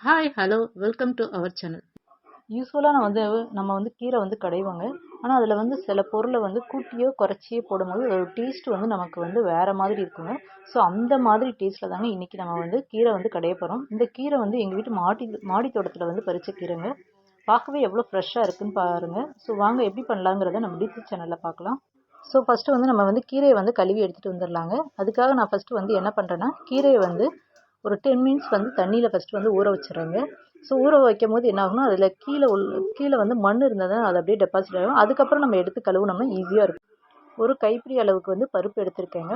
Hi hello welcome to our channel யூஸ்ஃபுல்லாக நான் வந்து நம்ம வந்து கீரை வந்து கடைவாங்க. ஆனால் அதில் வந்து சில பொருளை வந்து கூட்டியோ குறைச்சியோ போடும்போது அதோட டேஸ்ட் வந்து நமக்கு வந்து வேறு மாதிரி இருக்குங்க. ஸோ அந்த மாதிரி டேஸ்ட்டில் தாங்க இன்றைக்கி நம்ம வந்து கீரை வந்து கடைய போகிறோம் இந்த கீரை வந்து எங்கள் வீட்டு மாடி மாடி தோட்டத்தில் வந்து பறித்த கீரைங்க. பார்க்கவே எவ்வளோ ஃப்ரெஷ்ஷாக இருக்குன்னு பாருங்கள் ஸோ வாங்க எப்படி பண்ணலாங்கிறத நம்ம டிசி சேனலில் பார்க்கலாம். ஸோ ஃபஸ்ட்டு வந்து நம்ம வந்து கீரையை வந்து கழுவி எடுத்துகிட்டு வந்துடலாங்க அதுக்காக நான் ஃபஸ்ட்டு வந்து என்ன பண்ணுறேன்னா கீரையை வந்து ஒரு டென் மினிட்ஸ் வந்து தண்ணியில் ஃபஸ்ட்டு வந்து ஊற வச்சிடுறேங்க. ஸோ ஊற வைக்கும் போது என்ன ஆகும்னா அதில் கீழே உள் கீழே வந்து மண் இருந்தால் தான் அது அப்படியே டெபாசிட் ஆகும். அதுக்கப்புறம் நம்ம எடுத்து கழுவுனோம்னா ஈஸியாக இருக்கும். ஒரு கைப்பிடி அளவுக்கு வந்து பருப்பு எடுத்திருக்கேங்க.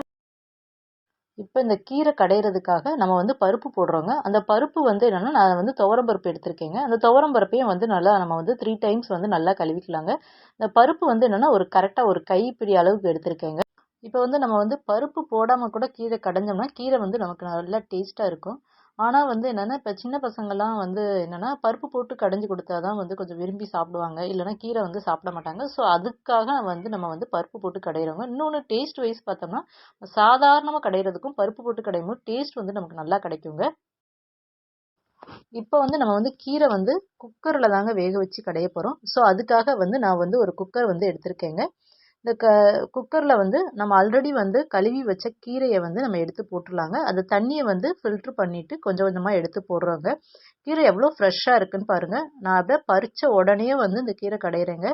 இப்போ இந்த கீரை கடையிறதுக்காக நம்ம வந்து பருப்பு போடுறோங்க. அந்த பருப்பு வந்து என்னென்னா நான் வந்து துவரம் பருப்பு எடுத்திருக்கேங்க. அந்த துவரம் பருப்பையும் வந்து நல்லா நம்ம வந்து த்ரீ டைம்ஸ் வந்து நல்லா கழுவிக்கலாங்க. இந்த பருப்பு வந்து என்னென்னா ஒரு கரெக்டாக ஒரு கைப்பிடி அளவுக்கு எடுத்திருக்கேங்க. இப்போ வந்து நம்ம வந்து பருப்பு போடாமல் கூட கீரை கடைஞ்சோம்னா கீரை வந்து நமக்கு நல்லா டேஸ்ட்டாக இருக்கும். ஆனால் வந்து என்னென்னா இப்போ சின்ன பசங்கள்லாம் வந்து என்னென்னா பருப்பு போட்டு கடைஞ்சி கொடுத்தா தான் வந்து கொஞ்சம் விரும்பி சாப்பிடுவாங்க. இல்லைனா கீரை வந்து சாப்பிட மாட்டாங்க. ஸோ அதுக்காக வந்து நம்ம வந்து பருப்பு போட்டு கடையிறோங்க இன்னொன்று டேஸ்ட் வைஸ் பார்த்தோம்னா சாதாரணமாக கடையிறதுக்கும் பருப்பு போட்டு கடையும் போது டேஸ்ட் வந்து நமக்கு நல்லா கிடைக்குங்க. இப்போ வந்து நம்ம வந்து கீரை வந்து குக்கரில் தாங்க வேக வச்சு கடைய போகிறோம் ஸோ அதுக்காக வந்து நான் வந்து ஒரு குக்கர் வந்து எடுத்திருக்கேங்க. இந்த க குக்கரில் வந்து நம்ம ஆல்ரெடி வந்து கழுவி வச்ச கீரையை வந்து நம்ம எடுத்து போட்டுடலாங்க. அந்த தண்ணியை வந்து ஃபில்ட்ரு பண்ணிவிட்டு கொஞ்சம் கொஞ்சமாக எடுத்து போடுறோங்க. கீரை எவ்வளோ ஃப்ரெஷ்ஷாக இருக்குன்னு பாருங்கள் நான் அப்படியே பறித்த உடனே வந்து இந்த கீரை கடையிறேங்க.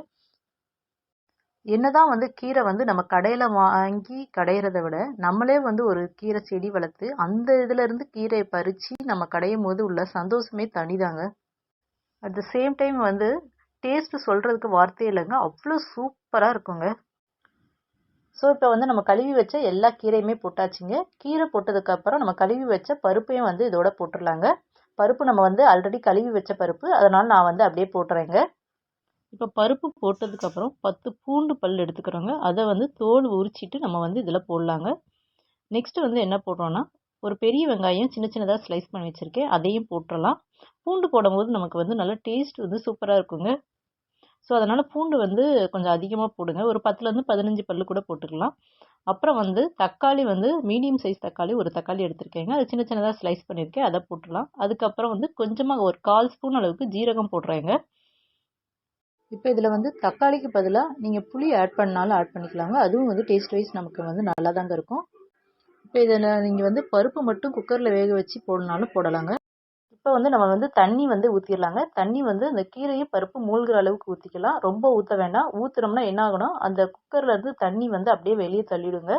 என்னதான் வந்து கீரை வந்து நம்ம கடையில் வாங்கி கடையிறத விட நம்மளே வந்து ஒரு கீரை செடி வளர்த்து அந்த இதுலேருந்து கீரையை பறித்து நம்ம கடையும் போது உள்ள சந்தோஷமே தனிதாங்க. அட் த சேம் டைம் வந்து டேஸ்ட்டு சொல்கிறதுக்கு வார்த்தையே இல்லைங்க. அவ்வளோ சூப்பராக இருக்குங்க. ஸோ இப்போ வந்து நம்ம கழுவி வச்ச எல்லா கீரையுமே போட்டாச்சுங்க. கீரை போட்டதுக்கப்புறம் நம்ம கழுவி வச்ச பருப்பையும் வந்து இதோட போட்டுடலாங்க. பருப்பு நம்ம வந்து ஆல்ரெடி கழுவி வச்ச பருப்பு. அதனால் நான் வந்து அப்படியே போட்டுறேங்க. இப்போ பருப்பு போட்டதுக்கப்புறம் பத்து பூண்டு பல் எடுத்துக்கிறோங்க. அதை வந்து தோல் உரிச்சிட்டு நம்ம வந்து இதில் போடலாங்க. நெக்ஸ்ட்டு வந்து என்ன போடுறோன்னா ஒரு பெரிய வெங்காயம் சின்ன சின்னதாக ஸ்லைஸ் பண்ணி வச்சுருக்கேன். அதையும் போட்டுடலாம் பூண்டு போடும்போது நமக்கு வந்து நல்லா டேஸ்ட் வந்து சூப்பராக இருக்குங்க. ஸோ அதனால் பூண்டு வந்து கொஞ்சம் அதிகமாக போடுங்க. ஒரு பத்துலேருந்து பதினஞ்சு பல்லு கூட போட்டுக்கலாம். அப்புறம் வந்து தக்காளி வந்து மீடியம் சைஸ் தக்காளி ஒரு தக்காளி எடுத்திருக்கேங்க. அது சின்ன சின்னதாக ஸ்லைஸ் பண்ணியிருக்கேன். அதை போட்டுடலாம். அதுக்கப்புறம் வந்து கொஞ்சமாக ஒரு கால் ஸ்பூன் அளவுக்கு ஜீரகம் போடுறேங்க. இப்போ இதில் வந்து தக்காளிக்கு பதிலாக நீங்கள் புளி ஆட் பண்ணாலும் ஆட் பண்ணிக்கலாங்க. அதுவும் வந்து டேஸ்ட் வைஸ் நமக்கு வந்து நல்லா தாங்க இருக்கும். இப்போ இதில் நீங்கள் வந்து பருப்பு மட்டும் குக்கரில் வேக வச்சு போடனாலும் போடலாங்க. இப்போ வந்து நம்ம வந்து தண்ணி வந்து ஊற்றிடலாங்க தண்ணி வந்து அந்த கீரையும் பருப்பு மூழ்கிற அளவுக்கு ஊற்றிக்கலாம் ரொம்ப ஊற்ற வேண்டாம். ஊற்றுனோம்னா என்ன ஆகணும் அந்த குக்கரில் இருந்து தண்ணி வந்து அப்படியே வெளியே தள்ளிவிடுங்க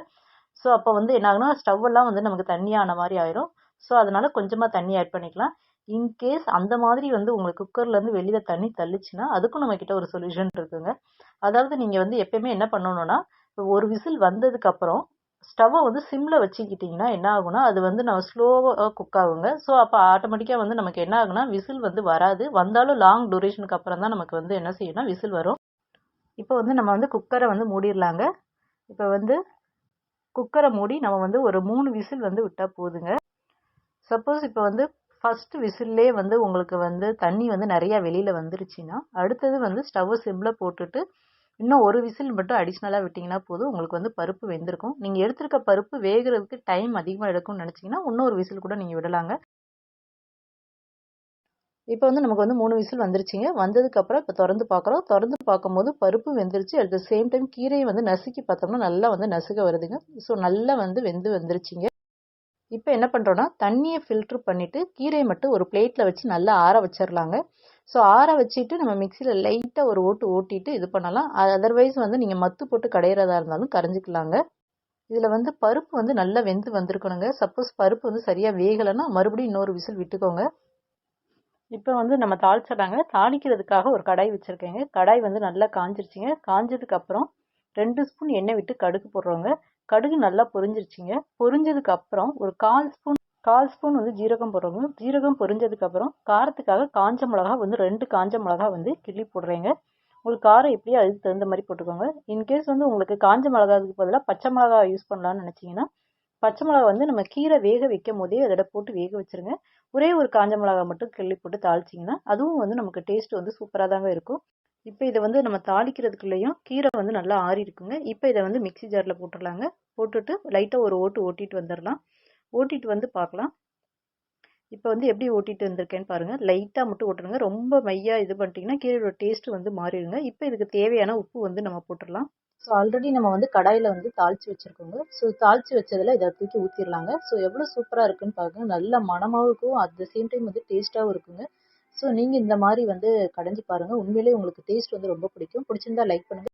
ஸோ அப்போ வந்து என்ன ஆகுனா ஸ்டவ்வெல்லாம் வந்து நமக்கு தண்ணியான மாதிரி ஆயிரும். ஸோ அதனால் கொஞ்சமாக தண்ணி ஆட் பண்ணிக்கலாம். இன்கேஸ் அந்த மாதிரி வந்து உங்களுக்கு குக்கர்லேருந்து வெளியில் தண்ணி தள்ளிச்சுன்னா அதுக்கும் நம்மக்கிட்ட ஒரு சொல்யூஷன் இருக்குங்க. அதாவது நீங்கள் வந்து எப்பயுமே என்ன பண்ணணும்னா ஒரு விசில் வந்ததுக்கப்புறம் ஸ்டவ்வை வந்து சிம்மில் வச்சுக்கிட்டிங்கன்னா என்ன ஆகுனா அது வந்து நம்ம ஸ்லோவாக குக் ஆகுங்க. ஸோ அப்போ ஆட்டோமேட்டிக்காக வந்து நமக்கு என்ன ஆகுனா விசில் வந்து வராது. வந்தாலும் லாங் டூரேஷனுக்கு அப்புறம் தான் நமக்கு வந்து என்ன செய்யணும் விசில் வரும். இப்போ வந்து நம்ம வந்து குக்கரை வந்து மூடிடலாங்க. இப்போ வந்து குக்கரை மூடி நம்ம வந்து ஒரு மூணு விசில் வந்து விட்டால் போதுங்க. சப்போஸ் இப்போ வந்து ஃபஸ்ட்டு விசில்லே வந்து உங்களுக்கு வந்து தண்ணி வந்து நிறையா வெளியில் வந்துருச்சுன்னா அடுத்தது வந்து ஸ்டவ்வை சிம்மில் போட்டுட்டு இன்னும் ஒரு விசில் மட்டும் அடிஷ்னலாக விட்டிங்கன்னா போதும். உங்களுக்கு வந்து பருப்பு வெந்திருக்கும். நீங்கள் எடுத்துருக்க பருப்பு வேகிறதுக்கு டைம் அதிகமாக எடுக்கும்னு நினச்சிங்கன்னா இன்னொரு விசில் கூட நீங்கள் விடலாங்க. இப்போ வந்து நமக்கு வந்து மூணு விசில் வந்துருச்சுங்க. வந்ததுக்கப்புறம் இப்போ திறந்து பார்க்குறோம் திறந்து பார்க்கும்போது பருப்பு வெந்துருச்சு. அட் த சேம் டைம் கீரையை வந்து நசுக்கி பார்த்தோம்னா நல்லா வந்து நசுக வருதுங்க. ஸோ நல்லா வந்து வெந்து வந்துருச்சுங்க. இப்போ என்ன பண்ணுறோன்னா தண்ணியை ஃபில்ட்ரு பண்ணிவிட்டு கீரையை மட்டும் ஒரு பிளேட்டில் வச்சு நல்லா ஆற வச்சிடலாங்க ஸோ ஆற வச்சுட்டு நம்ம மிக்சியில் லைட்டாக ஒரு ஓட்டு ஓட்டிட்டு இது பண்ணலாம். அதர்வைஸ் வந்து நீங்கள் மத்து போட்டு கடையிறதா இருந்தாலும் கரைஞ்சிக்கலாங்க. இதில் வந்து பருப்பு வந்து நல்லா வெந்து வந்திருக்கணுங்க. சப்போஸ் பருப்பு வந்து சரியாக வேகலைன்னா மறுபடியும் இன்னொரு விசில் விட்டுக்கோங்க. இப்போ வந்து நம்ம தாளிச்சிடறாங்க தாளிக்கிறதுக்காக ஒரு கடாய் வச்சுருக்கேங்க. கடாய் வந்து நல்லா காஞ்சிருச்சுங்க. காஞ்சதுக்கப்புறம் ரெண்டு ஸ்பூன் எண்ணெய் விட்டு கடுகு போடுறோங்க. கடுகு நல்லா பொரிஞ்சிருச்சுங்க. பொரிஞ்சதுக்கப்புறம் ஒரு கால் ஸ்பூன் கால் ஸ்பூன் வந்து ஜீரகம் போடுறோங்க ஜீரகம் பொரிஞ்சதுக்கப்புறம் காரத்துக்காக காஞ்ச மிளகா வந்து ரெண்டு காஞ்ச மிளகா வந்து கிள்ளி போடுறேங்க. உங்களுக்கு காரம் எப்படியோ அதுக்கு தகுந்த மாதிரி போட்டுக்கோங்க. இன்கேஸ் வந்து உங்களுக்கு காஞ்ச மிளகாவுக்கு பதிலாக பச்சை மிளகா யூஸ் பண்ணலான்னு நினச்சிங்கன்னா பச்சை மிளகா வந்து நம்ம கீரை வேக வைக்கும் போதே அதோட போட்டு வேக வச்சுருங்க. ஒரே ஒரு காஞ்ச மிளகா மட்டும் கிள்ளி போட்டு தாளிச்சிங்கன்னா அதுவும் வந்து நமக்கு டேஸ்ட் வந்து சூப்பராக தாங்க இருக்கும். இப்போ இதை வந்து நம்ம தாளிக்கிறதுக்குள்ளேயும் கீரை வந்து நல்லா ஆறி இருக்குங்க இப்போ இதை வந்து மிக்சி ஜாரில் போட்டுடலாங்க. போட்டுட்டு லைட்டாக ஒரு ஓட்டு ஓட்டிட்டு வந்துடலாம். ஓட்டிட்டு வந்து பார்க்கலாம் இப்போ வந்து எப்படி ஓட்டிட்டு வந்திருக்கேன்னு பாருங்கள் லைட்டாக மட்டும் ஓட்டுருங்க ரொம்ப மையாக இது பண்ணிட்டீங்கன்னா கீரையோட டேஸ்ட் வந்து மாறிடுங்க. இப்போ இதுக்கு தேவையான உப்பு வந்து நம்ம போட்டுடலாம். ஸோ ஆல்ரெடி நம்ம வந்து கடாயில் வந்து தாளித்து வச்சுருக்கோங்க. ஸோ தாளித்து வச்சதில் இதை தூக்கி ஊற்றிடலாங்க ஸோ எவ்வளோ சூப்பராக இருக்குன்னு பாருங்க. நல்ல மணமாகவும் இருக்கும் அட் த சேம் டைம் வந்து டேஸ்ட்டாகவும் இருக்குங்க. ஸோ நீங்கள் இந்த மாதிரி வந்து கடைஞ்சி பாருங்கள் உண்மையிலேயே உங்களுக்கு டேஸ்ட் வந்து ரொம்ப பிடிக்கும். பிடிச்சிருந்தா லைக் பண்ணுங்கள்